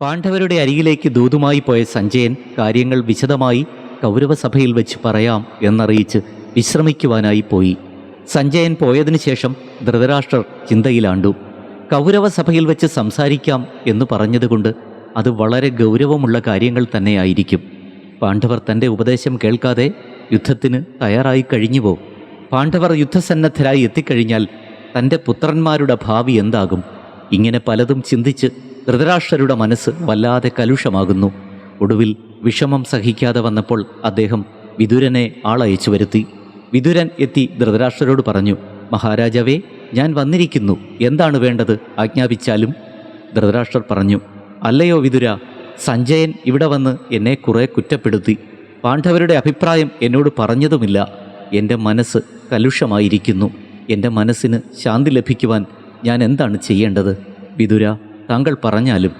പാണ്ഡവരുടെ അരികിലേക്ക് ദൂതുമായി പോയ സഞ്ജയൻ കാര്യങ്ങൾ വിശദമായി കൗരവസഭയിൽ വെച്ച് പറയാം എന്നറിയിച്ച് വിശ്രമിക്കുവാനായി പോയി. സഞ്ജയൻ പോയതിനു ശേഷം ധൃതരാഷ്ട്രർ ചിന്തയിലാണ്ടു. കൗരവസഭയിൽ വെച്ച് സംസാരിക്കാം എന്ന് പറഞ്ഞതുകൊണ്ട് അത് വളരെ ഗൗരവമുള്ള കാര്യങ്ങൾ തന്നെയായിരിക്കും. പാണ്ഡവർ തന്റെ ഉപദേശം കേൾക്കാതെ യുദ്ധത്തിന് തയ്യാറായി കഴിഞ്ഞുവോ? പാണ്ഡവർ യുദ്ധസന്നദ്ധരായി എത്തിക്കഴിഞ്ഞാൽ തന്റെ പുത്രന്മാരുടെ ഭാവി എന്താകും? ഇങ്ങനെ പലതും ചിന്തിച്ച് ധൃതരാഷ്ട്രരുടെ മനസ്സ് വല്ലാതെ കലുഷമാകുന്നു. ഒടുവിൽ വിഷമം സഹിക്കാതെ വന്നപ്പോൾ അദ്ദേഹം വിതുരനെ ആളയച്ചു വരുത്തി. വിതുരൻ എത്തി ധൃതരാഷ്ട്രരോട് പറഞ്ഞു മഹാരാജാവേ ഞാൻ വന്നിരിക്കുന്നു. എന്താണ് വേണ്ടത്? ആജ്ഞാപിച്ചാലും? ധൃതരാഷ്ട്രർ പറഞ്ഞു അല്ലയോ വിതുര സഞ്ജയൻ ഇവിടെ വന്ന് എന്നെ കുറെ കുറ്റപ്പെടുത്തി. പാണ്ഡവരുടെ അഭിപ്രായം എന്നോട് പറഞ്ഞതുമില്ല. എന്റെ മനസ്സ് കലുഷമായിരിക്കുന്നു. എന്റെ മനസ്സിന് ശാന്തി ലഭിക്കുവാൻ ഞാൻ എന്താണ് ചെയ്യേണ്ടത്? വിതുര താങ്കൾ പറഞ്ഞാലും